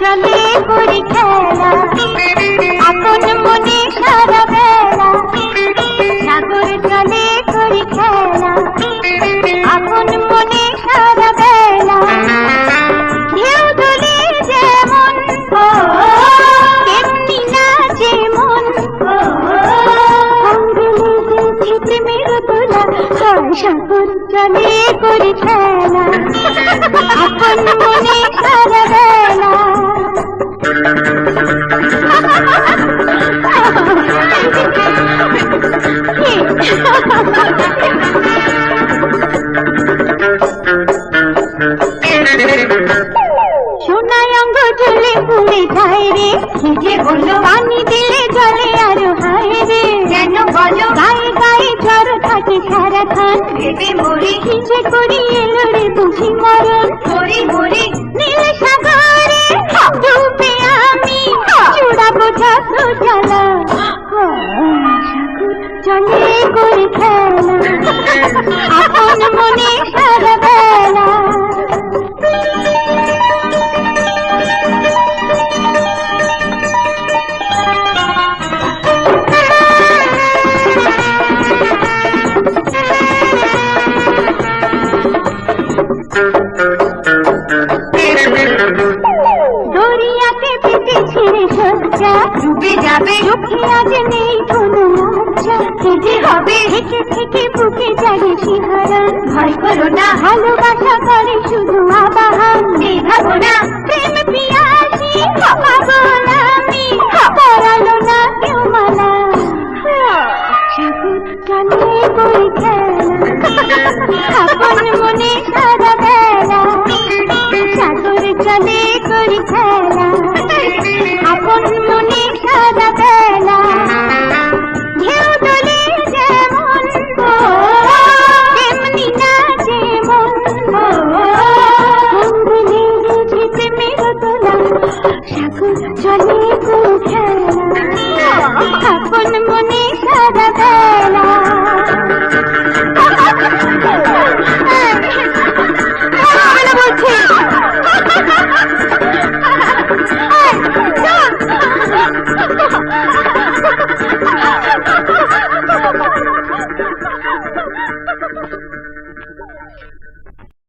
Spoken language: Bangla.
চলে করি খেলা। এখন মনে সারা বেলা। সাগর চলে করি খেলা। এখন মনে সারা বেলা। ঢেউ তুলে যেমন কেমনি না যেমন মেরু তোলা। সাগর চলে করি খেলা। এখন মনে সারা সোনায় অঙ্গ জলে পুড়ে যায় রে। যে বলল পানি দিলে জলে আরও হায় রে। কেন বলো? গায়ে গায়ে জ্বর থাকে সারাক্ষণ। ভেবে মরি। হিসে করি এলো রে বুঝি মরণ। মরি মরি। নীল সাগরে ডুবে আমি। চূড়াবো যত জ্বালা। জলে করে খেলা। আপন মনে সারা বেলা। ছিঁড়ে ডুবে যাবে। চোখে আজ নেই কোনো লজ্জা যে হবে থেকে থেকে বুকে জাগে শিহরণ ভয় করো না ভালোবাসা করে শুধু আবাহন। নেভাবো না প্রেম পিয়াসি পাবো না আমি। পড়ালো না কেউ মালা। সাগর বই খেলা। আপন মনে সারা খেলা আপন মনে সারা বেলা। বেলা বলছি।